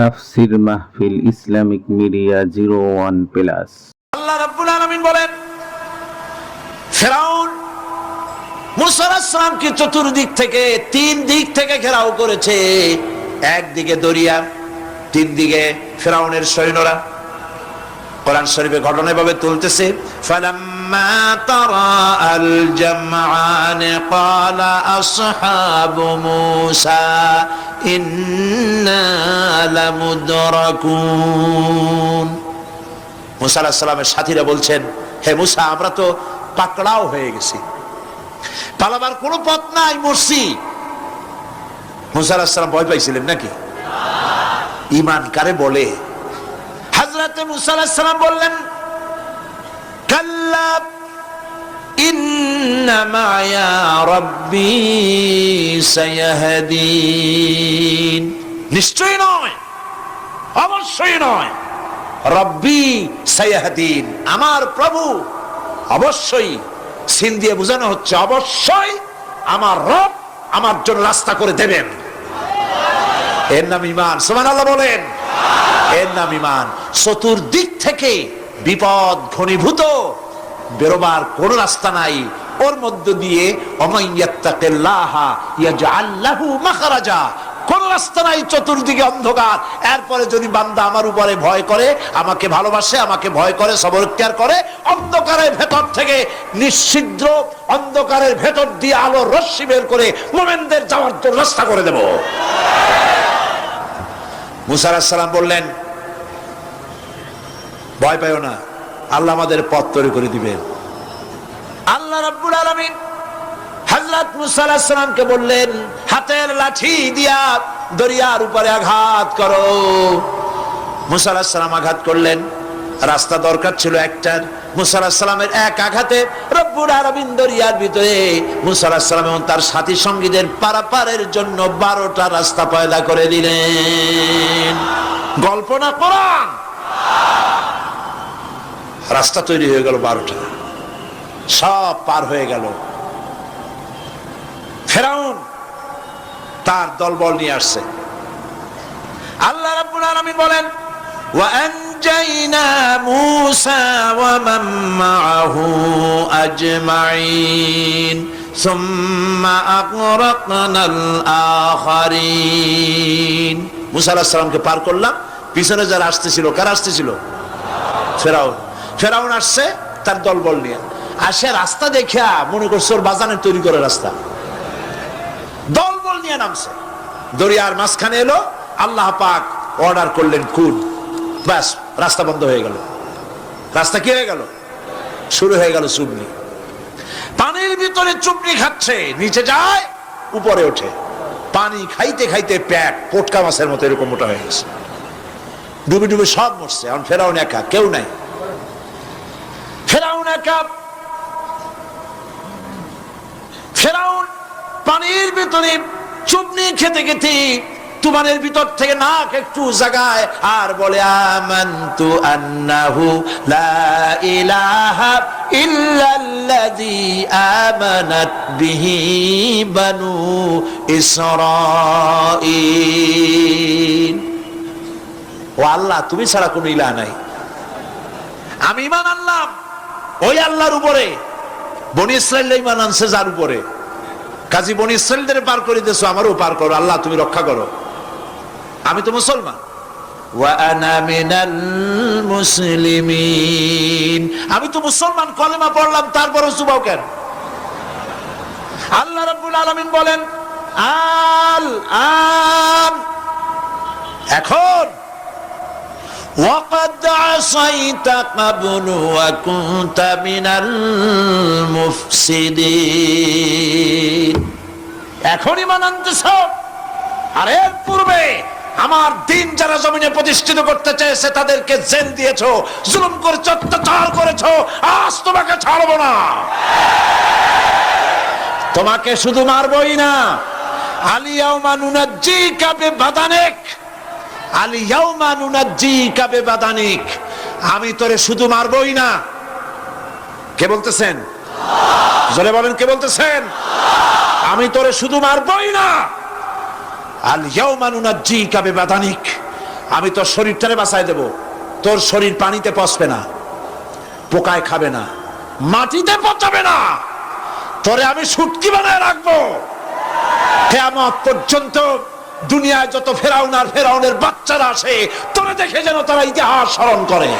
তাফসির মাহফিল Islamic media zero one plus. আল্লাহ রাব্বুল আলামিন বলেন, ফেরাউন মুসা আলাইহিস সালামকে চতুর্দিক থেকে, তিন দিক থেকে ঘেরাও করেছে। একদিকে দরিয়া, তিন দিকে ফেরাউনের সৈন্যরা। কোরআন শরীফে ঘটনা এভাবে তুলতেছে জামআন ক্বালা আসহাবু সালামের সাথীরা বলছেন, হে মুসা, আমরা তো পাকড়াও হয়ে গেছি। পালাবার কোনো পথ নাই, মরছি। মুসা সালাম ভয় পাইছিলেন নাকি? ইমান কারে বলে? হাজরাতে মুসা সালাম বললেন, কাল্লা রব্বি নয়। অবশ্যই নয়। রব্বি সায়াহদিন। আমার প্রভু অবশ্যই সিন দিয়ে বোঝানো হচ্ছে, অবশ্যই আমার রব আমার জন্য রাস্তা করে দেবেন। এর নাম ইমান। সোমান আল্লাহ বলেন। এর নাম ইমান। চতুর্দিক থেকে বিপদ ঘনীভূত বেরোবার কোন রাস্তা নাই। ওর মধ্য দিয়ে কোন রাস্তা নাই, চতুর্দিকে অন্ধকার। এরপরে যদি বান্দা আমার উপরে ভয় করে, আমাকে ভালোবাসে, আমাকে ভয় করে সবর ইখতিয়ার করে, অন্ধকারের ভেতর থেকে নিশ্ছিদ্র অন্ধকারের ভেতর দিয়ে আলো রশ্মি বের করে মোমেনদের যাওয়ার জন্য রাস্তা করে দেব। মুসা আলাহিস সালাম বললেন, ভয় পাইও না। আল্লাহ আমাদের পথ তৈরি করে দিবেন। আল্লাহ রাব্বুল আলামিন হযরত মুসা বললেন, হাতের লাঠি দিয়া দরিয়ার উপরে আঘাত করো। মুসা আঘাত করলেন। রাস্তা দরকার ছিল একটার। মুসা আলাইহিস সালামের এক আঘাতে রব্বুল আলামিন দরিয়ার ভিতরে মুসা আলাইহিস সালাম এবং তার সাথী সঙ্গীদের পারাপারের জন্য বারোটা রাস্তা পয়দা করে দিলেন। গল্প না কোরআন? রাস্তা তৈরি হয়ে গেল বারোটা। সব পার হয়ে গেল। ফেরাউন তার দলবল নিয়ে আসছে। আল্লাহ রাব্বুল আলামিন বলেন, ওয়া আনজাইনা মূসা ওয়া মান মাআহু আজমাইন, সুম্মা আগরাকনাল আখারিন। মুসা আলাইহিস সালামকে পার করলাম। পিছনে যারা আসতেছিল, কারা আসতেছিল? ফেরাউন। ফেরাউন আসছে, তার দলবল নিয়ে। আসে রাস্তা দেখিয়া মনে করছে ওর বাজানের তৈরি করে রাস্তা। দলবল নিয়ে নামছে। দরিয়ার মাঝখানে এলো, আল্লাহ পাক অর্ডার করলেন কুন ব্যাস, রাস্তা বন্ধ হয়ে গেল। রাস্তা কি হয়ে গেল? শুরু হয়ে গেল চুবনি পানির ভিতরে চুবনি খাচ্ছে, নিচে যায়, উপরে ওঠে। পানি খাইতে খাইতে প্যাট পোটকা মাছের মতো এরকম মোটা হয়ে গেছে। ডুবে ডুবে সব মরছে, এখন ফেরাও একা, কেউ নাই। ফেরাউন পানির ভিতরে চুবনি খেতে খেতে তুমানের ভিতর থেকে নাক একটু জাগায় আর বলে, আমান্তু আন্নাহু লা ইলাহা ইল্লাল্লাযী আমানাত বিহি বানু ইসরাঈল। ও আল্লাহ, তুমি ছাড়া কোনো ইলাহ নাই। আমি ইমান আনলাম। ওই আল্লাহর উপরে। বনি ইসরায়েল ইমান আনছে যার উপরে। কাজী বনি ইসরায়েলদের পার করে দিয়েছ, আমারও পার করো। আল্লাহ, তুমি রক্ষা করো। আমি তো মুসলমান। আমি তো মুসলমান, কলেমা পড়লাম, তারপরও চুবাও কেন? আল্লাহ রাব্বুল আলামিন বলেন, আল আন এখন وقد عصيت قبل وكنت من المفسدين এখনই মান আনতেছ আর এর পূর্বে আমার দিন যারা জমিনে প্রতিষ্ঠিত করতে চেয়েছে তাদেরকে জেল দিয়েছ জুলুম করেছ অত্যাচার করেছ আজ তোমাকে ছাড়বো না তোমাকে শুধু মারবই না আলিয়াও মানুনাজ্জি কাবে বাদানেক আলিয়াউমা নুনাজ্জিকা বিবাদানিক আমি তোরে শুধু মারবই না। কে বলতেছেন? জোরে বলেন, কে বলতেছেন? আমি তোরে শুধু মারবই না। আল ইয়াউমা নুনাজ্জিকা বিবাদানিক। আমি তোর শরীরটারে বাঁচাই দেব। তোর শরীর পানিতে পচবে না, পোকায় খাবে না, মাটিতে পচাবে না। তোরে আমি সুটকি বানায় রাখব। কেয়ামত পর্যন্ত দুনিয়ায় যত ফেরাউন আর ফেরাউনের বাচ্চারা আসে তোরা দেখে যেন তারা ইতিহাস স্মরণ করে।